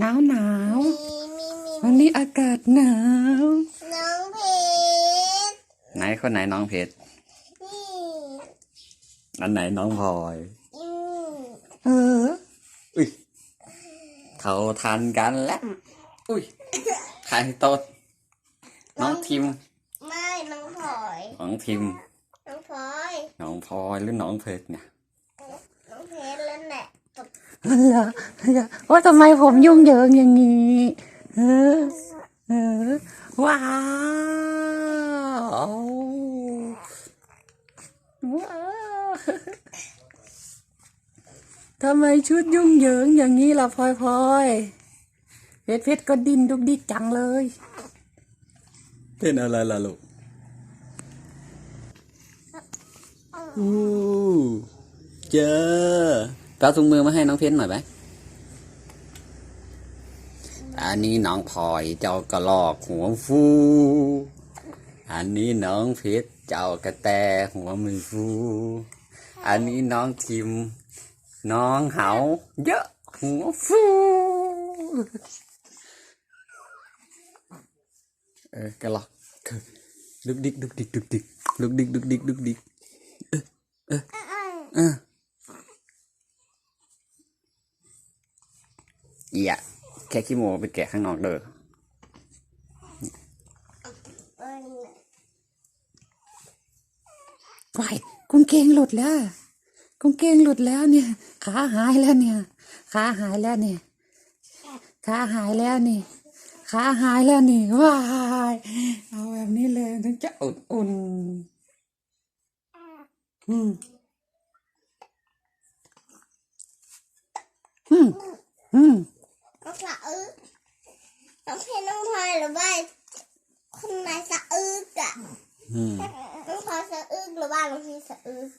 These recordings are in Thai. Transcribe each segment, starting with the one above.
หนาวหนาวมีมีมีวันนี้อากาศหนาว น้องเพชรไหนคนไหนน้องเพชรนี่อันไหนน้องพลอย อืมเออ อุ้ยเขาทันกันแล้ว อุ้ยใครโตดน้องทิมไม่น้องพลอยน้องทิม น้องพลอย น้องพลอยหรือน้องเพชรเนี่ย น้องเพชรแล้วแหละ ตบเหรอว่าทำไมผมยุ่งเหยิงอย่างนี้เออเออว้าวว้าวทำไมชุดยุ่งเหยิงอย่างนี้ล่ะพลอยพลอยเพชรเพชรก็ดิ้นดุกดิกจังเลยเป็นอะไรล่ะลูกอู้เจอแป เอาถุงมือมาให้น้องเพชรหน่อยไหมอันนี้น้องพลอยเจ้ากระลอกหัวฟู อันนี้น้องเพชรเจ้ากระแตหัวไม่ฟู อันนี้น้องทิม น้องเหาเยอะหัวฟูเออกระลอกดุกดิกดุกดิกดุกดิกดุกดิกดุกดิกดุกดิกเออเออ อออย่าแค่ขี้โมไปแกะข้างนอกเด้อเอ้ยวายกางเกงหลุดแล้วกางเกงหลุดแล้วเนี่ย ขาหายแล้วเนี่ย ขาหายแล้วเนี่ย ขาหายแล้วนี่ขาหายแล้วนี่ว้ายเอาแบบนี้เลยถึงจะอุ่นอุ่นอืมอืมอืม องสะอึกน้องเพชรน้องพลอยหรือว่าคนไหนสะอึกอะอืมน้องพลอยสะอึกหรือว่าน้องเพชรสะอึก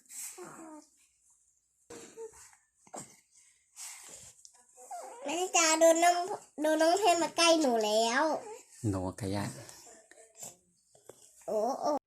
แม่จ๋าดูน้องดูน้องเพชรมาใกล้หนูแล้ว โนกะยะ โอ้โอ้